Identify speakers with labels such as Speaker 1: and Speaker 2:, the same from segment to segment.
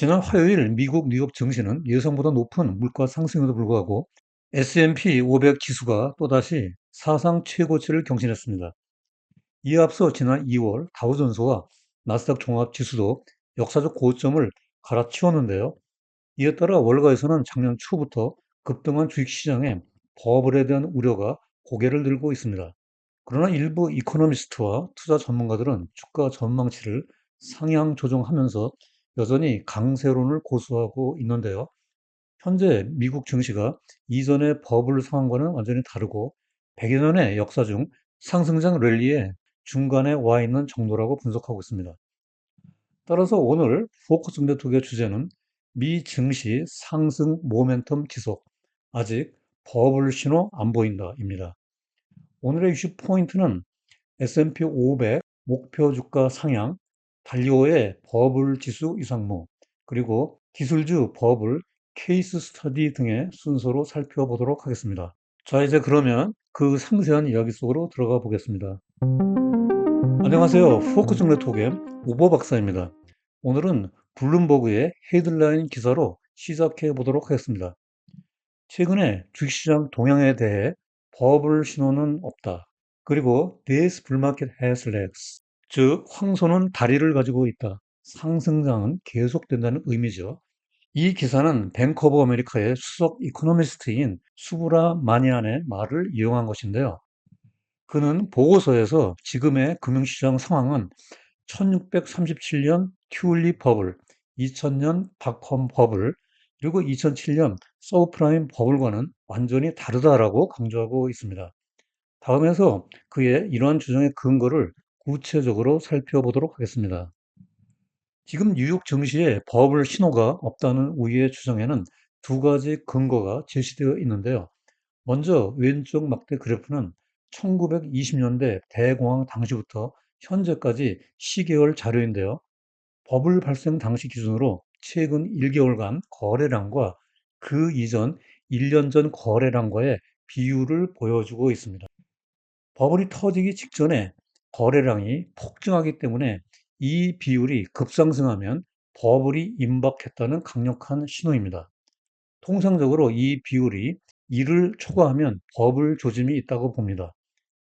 Speaker 1: 지난 화요일 미국 뉴욕 증시는 예상보다 높은 물가 상승에도 불구하고 S&P 500 지수가 또다시 사상 최고치를 경신했습니다. 이에 앞서 지난 2월 다우존스와 나스닥 종합 지수도 역사적 고점을 갈아치웠는데요. 이에 따라 월가에서는 작년 초부터 급등한 주식시장에 버블에 대한 우려가 고개를 들고 있습니다. 그러나 일부 이코노미스트와 투자 전문가들은 주가 전망치를 상향 조정하면서 여전히 강세론을 고수하고 있는데요. 현재 미국 증시가 이전의 버블 상황과는 완전히 다르고 100여 년의 역사 중 상승장 랠리의 중간에 와 있는 정도라고 분석하고 있습니다. 따라서 오늘 포커스 네트워크의 주제는 미 증시 상승 모멘텀 지속, 아직 버블 신호 안 보인다입니다. 오늘의 이슈 포인트는 S&P 500 목표 주가 상향, 달리오의 버블 지수 이상무, 그리고 기술주 버블 케이스 스터디 등의 순서로 살펴보도록 하겠습니다. 자, 이제 그러면 그 상세한 이야기 속으로 들어가 보겠습니다. 안녕하세요. 포커스 네트워크의 오버 박사입니다. 오늘은 블룸버그의 헤드라인 기사로 시작해 보도록 하겠습니다. 최근에 주식시장 동향에 대해 버블 신호는 없다. 그리고 this 불마켓 legs. 즉 황소는 다리를 가지고 있다. 상승장은 계속된다는 의미죠. 이 기사는 뱅크 오브 아메리카의 수석 이코노미스트인 수브라 마니안의 말을 이용한 것인데요. 그는 보고서에서 지금의 금융시장 상황은 1637년 튤립 버블, 2000년 닷컴 버블, 그리고 2007년 서브프라임 버블과는 완전히 다르다라고 강조하고 있습니다. 다음에서 그의 이러한 주장의 근거를 구체적으로 살펴보도록 하겠습니다. 지금 뉴욕 증시에 버블 신호가 없다는 우리의 주장에는 두 가지 근거가 제시되어 있는데요. 먼저 왼쪽 막대 그래프는 1920년대 대공황 당시부터 현재까지 시계열 자료인데요. 버블 발생 당시 기준으로 최근 1개월간 거래량과 그 이전 1년 전 거래량과의 비율을 보여주고 있습니다. 버블이 터지기 직전에 거래량이 폭증하기 때문에 이 비율이 급상승하면 버블이 임박했다는 강력한 신호입니다. 통상적으로 이 비율이 1을 초과하면 버블 조짐이 있다고 봅니다.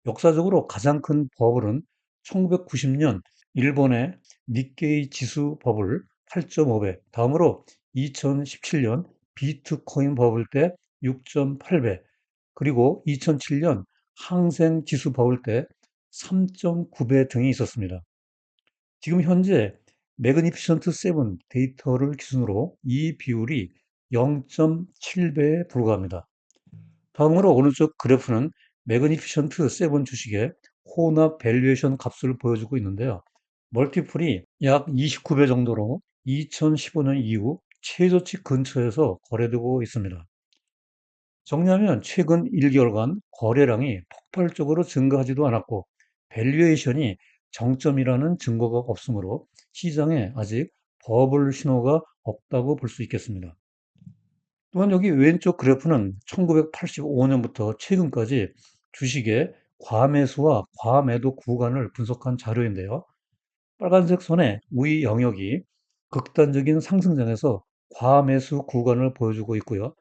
Speaker 1: 역사적으로 가장 큰 버블은 1990년 일본의 니케이 지수 버블 8.5배, 다음으로 2017년 비트코인 버블 때 6.8배, 그리고 2007년 항생 지수 버블 때 3.9배 등이 있었습니다. 지금 현재 매그니피션트 7 데이터를 기준으로 이 비율이 0.7배에 불과합니다. 다음으로 오른쪽 그래프는 매그니피션트 7 주식의 혼합 밸류에이션 값을 보여주고 있는데요. 멀티플이 약 29배 정도로 2015년 이후 최저치 근처에서 거래되고 있습니다. 정리하면 최근 1개월간 거래량이 폭발적으로 증가하지도 않았고 밸류에이션이 정점이라는 증거가 없으므로 시장에 아직 버블 신호가 없다고 볼 수 있겠습니다. 또한 여기 왼쪽 그래프는 1985년부터 최근까지 주식의 과매수와 과매도 구간을 분석한 자료인데요. 빨간색 선의 위 영역이 극단적인 상승장에서 과매수 구간을 보여주고 있고요.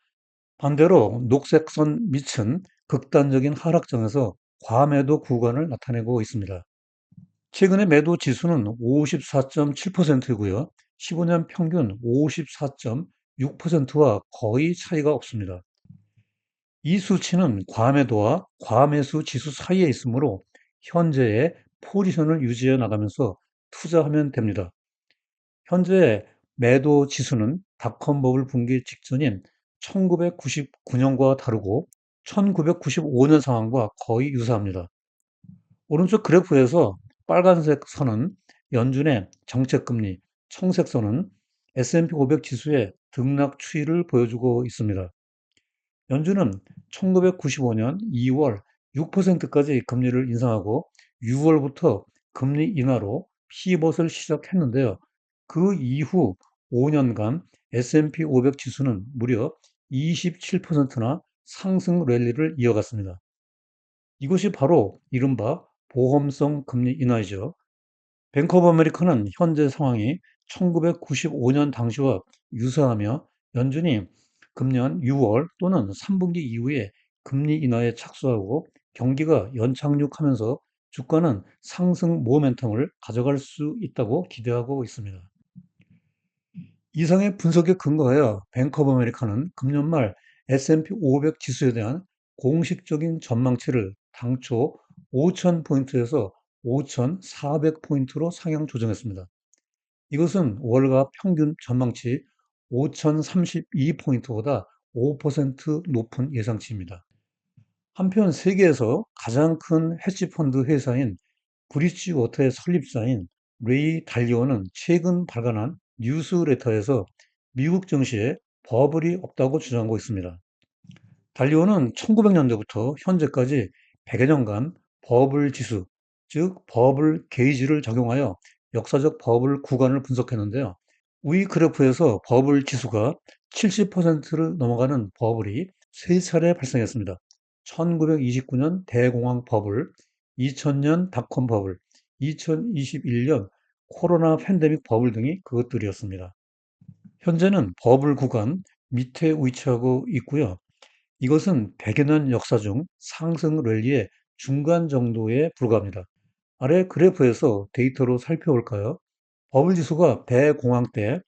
Speaker 1: 반대로 녹색 선 밑은 극단적인 하락장에서 과매도 구간을 나타내고 있습니다. 최근의 매도 지수는 54.7%이고요. 15년 평균 54.6%와 거의 차이가 없습니다. 이 수치는 과매도와 과매수 지수 사이에 있으므로 현재의 포지션을 유지해 나가면서 투자하면 됩니다. 현재 매도 지수는 닷컴 버블 붕괴 직전인 1999년과 다르고 1995년 상황과 거의 유사합니다. 오른쪽 그래프에서 빨간색 선은 연준의 정책금리, 청색 선은 S&P 500 지수의 등락 추이를 보여주고 있습니다. 연준은 1995년 2월 6%까지 금리를 인상하고 6월부터 금리 인하로 피벗을 시작했는데요. 그 이후 5년간 S&P 500 지수는 무려 27%나 상승 랠리를 이어갔습니다. 이것이 바로 이른바 보험성 금리 인하이죠. 뱅크 오브 아메리카는 현재 상황이 1995년 당시와 유사하며 연준이 금년 6월 또는 3분기 이후에 금리 인하에 착수하고 경기가 연착륙하면서 주가는 상승 모멘텀을 가져갈 수 있다고 기대하고 있습니다. 이상의 분석에 근거하여 뱅크 오브 아메리카는 금년 말 S&P 500 지수에 대한 공식적인 전망치를 당초 5,000포인트에서 5,400포인트로 상향 조정했습니다. 이것은 월가 평균 전망치 5,032포인트보다 5% 높은 예상치입니다. 한편 세계에서 가장 큰 헤지펀드 회사인 브리지워터의 설립자인 레이 달리오는 최근 발간한 뉴스레터에서 미국 증시에 버블이 없다고 주장하고 있습니다. 달리오는 1900년대부터 현재까지 100여 년간 버블 지수, 즉 버블 게이지를 적용하여 역사적 버블 구간을 분석했는데요. 위 그래프에서 버블 지수가 70%를 넘어가는 버블이 세 차례 발생했습니다. 1929년 대공황 버블, 2000년 닷컴 버블, 2021년 코로나 팬데믹 버블 등이 그것들이었습니다. 현재는 버블 구간 밑에 위치하고 있고요. 이것은 100여 년 역사 중 상승 랠리의 중간 정도에 불과합니다. 아래 그래프에서 데이터로 살펴볼까요? 버블 지수가 대공황 때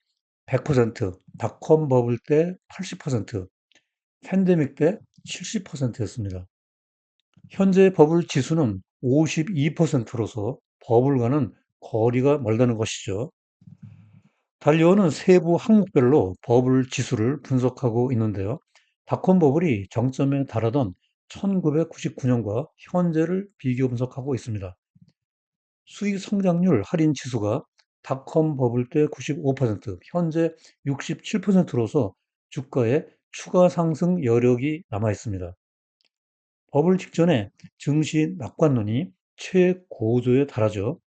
Speaker 1: 100%, 닷컴 버블 때 80%, 팬데믹 때 70%였습니다. 현재 버블 지수는 52%로서 버블과는 거리가 멀다는 것이죠. 달리오는 세부 항목별로 버블 지수를 분석하고 있는데요. 닷컴 버블이 정점에 달하던 1999년과 현재를 비교 분석하고 있습니다. 수익 성장률 할인 지수가 닷컴 버블 때 95%, 현재 67%로서 주가에 추가 상승 여력이 남아 있습니다. 버블 직전에 증시 낙관론이 최고조에 달하죠.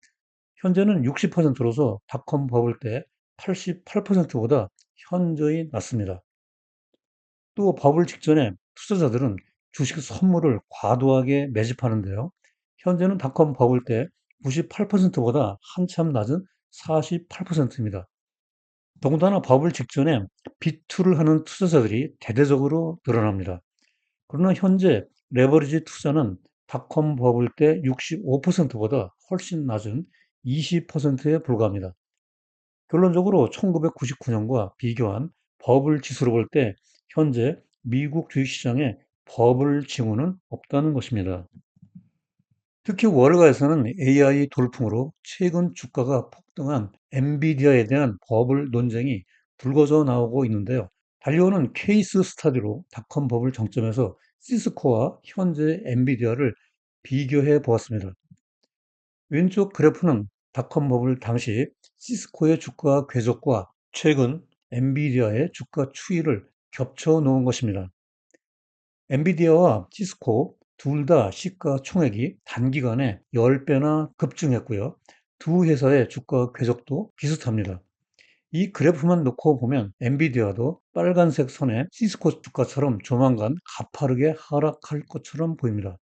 Speaker 1: 현재는 60%로서 닷컴 버블 때 88%보다 현저히 낮습니다. 또 버블 직전에 투자자들은 주식 선물을 과도하게 매집하는데요. 현재는 닷컴 버블 때 98%보다 한참 낮은 48%입니다. 더군다나 버블 직전에 비투를 하는 투자자들이 대대적으로 늘어납니다. 그러나 현재 레버리지 투자는 닷컴 버블 때 65%보다 훨씬 낮은 20%에 불과합니다. 결론적으로 1999년과 비교한 버블 지수로 볼 때 현재 미국 주식시장에 버블 징후는 없다는 것입니다. 특히 월가에서는 AI 돌풍으로 최근 주가가 폭등한 엔비디아에 대한 버블 논쟁이 불거져 나오고 있는데요. 달리오는 케이스 스타디로 닷컴 버블 정점에서 시스코와 현재 엔비디아를 비교해 보았습니다. 왼쪽 그래프는 닷컴 버블 당시 시스코의 주가 궤적과 최근 엔비디아의 주가 추이를 겹쳐 놓은 것입니다. 엔비디아와 시스코 둘 다 시가 총액이 단기간에 10배나 급증했고요. 두 회사의 주가 궤적도 비슷합니다. 이 그래프만 놓고 보면 엔비디아도 빨간색 선에 시스코 주가처럼 조만간 가파르게 하락할 것처럼 보입니다.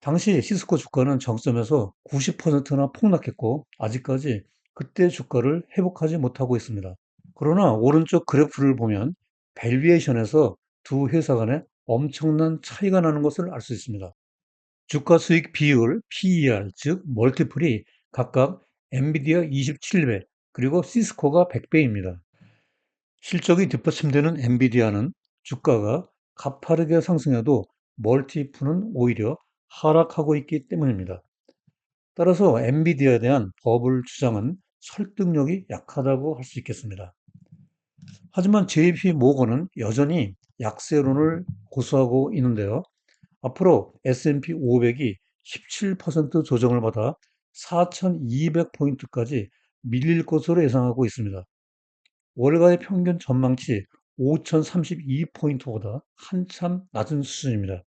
Speaker 1: 당시 시스코 주가는 정점에서 90%나 폭락했고 아직까지 그때 주가를 회복하지 못하고 있습니다. 그러나 오른쪽 그래프를 보면 밸류에이션에서 두 회사 간에 엄청난 차이가 나는 것을 알 수 있습니다. 주가 수익 비율 PER 즉 멀티플이 각각 엔비디아 27배 그리고 시스코가 100배입니다. 실적이 뒷받침되는 엔비디아는 주가가 가파르게 상승해도 멀티플은 오히려 하락하고 있기 때문입니다. 따라서 엔비디아에 대한 버블 주장은 설득력이 약하다고 할 수 있겠습니다. 하지만 JP 모건은 여전히 약세론을 고수하고 있는데요. 앞으로 S&P 500이 17% 조정을 받아 4,200포인트까지 밀릴 것으로 예상하고 있습니다. 월가의 평균 전망치 5,032포인트보다 한참 낮은 수준입니다.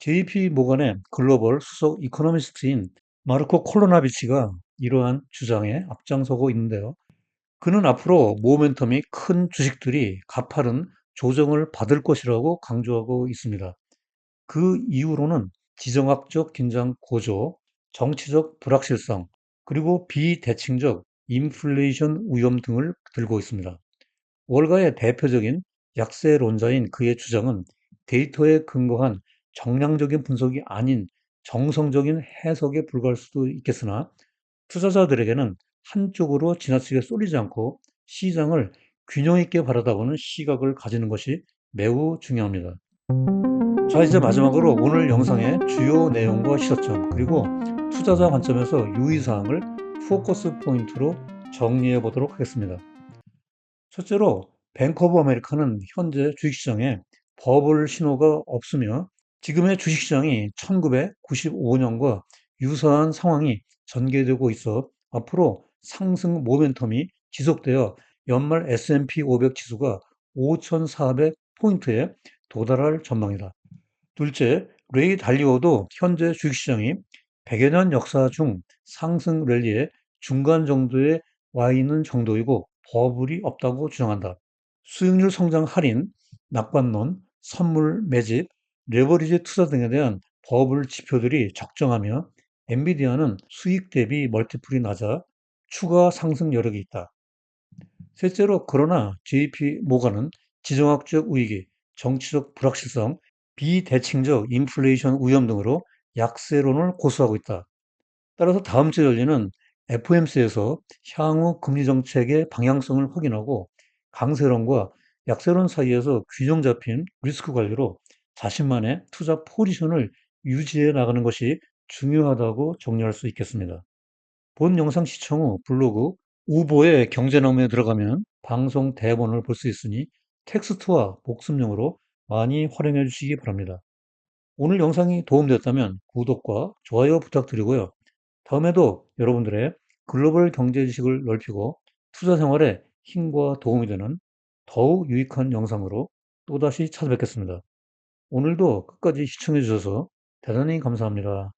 Speaker 1: JP 모건의 글로벌 수석 이코노미스트인 마르코 콜로나비치가 이러한 주장에 앞장서고 있는데요. 그는 앞으로 모멘텀이 큰 주식들이 가파른 조정을 받을 것이라고 강조하고 있습니다. 그 이유로는 지정학적 긴장 고조, 정치적 불확실성, 그리고 비대칭적 인플레이션 위험 등을 들고 있습니다. 월가의 대표적인 약세론자인 그의 주장은 데이터에 근거한 정량적인 분석이 아닌 정성적인 해석에 불과할 수도 있겠으나 투자자들에게는 한쪽으로 지나치게 쏠리지 않고 시장을 균형 있게 바라다보는 시각을 가지는 것이 매우 중요합니다. 자, 이제 마지막으로 오늘 영상의 주요 내용과 시사점, 그리고 투자자 관점에서 유의사항을 포커스 포인트로 정리해 보도록 하겠습니다. 첫째로, 뱅크 오브 아메리카는 현재 주식시장에 버블 신호가 없으며 지금의 주식시장이 1995년과 유사한 상황이 전개되고 있어 앞으로 상승 모멘텀이 지속되어 연말 S&P 500 지수가 5,400포인트에 도달할 전망이다. 둘째, 레이 달리오도 현재 주식시장이 100여 년 역사 중 상승 랠리의 중간 정도에 와 있는 정도이고 버블이 없다고 주장한다. 수익률 성장 할인, 낙관론, 선물 매집, 레버리지 투자 등에 대한 버블 지표들이 적정하며 엔비디아는 수익 대비 멀티플이 낮아 추가 상승 여력이 있다. 셋째로 그러나 JP 모건은 지정학적 위기, 정치적 불확실성, 비대칭적 인플레이션 위험 등으로 약세론을 고수하고 있다. 따라서 다음 주 열리는 FOMC에서 향후 금리 정책의 방향성을 확인하고 강세론과 약세론 사이에서 균형 잡힌 리스크 관리로 자신만의 투자 포지션을 유지해 나가는 것이 중요하다고 정리할 수 있겠습니다. 본 영상 시청 후 블로그 우보의 경제나무에 들어가면 방송 대본을 볼 수 있으니 텍스트와 복습용으로 많이 활용해 주시기 바랍니다. 오늘 영상이 도움되었다면 구독과 좋아요 부탁드리고요. 다음에도 여러분들의 글로벌 경제 지식을 넓히고 투자 생활에 힘과 도움이 되는 더욱 유익한 영상으로 또다시 찾아뵙겠습니다. 오늘도 끝까지 시청해 주셔서 대단히 감사합니다.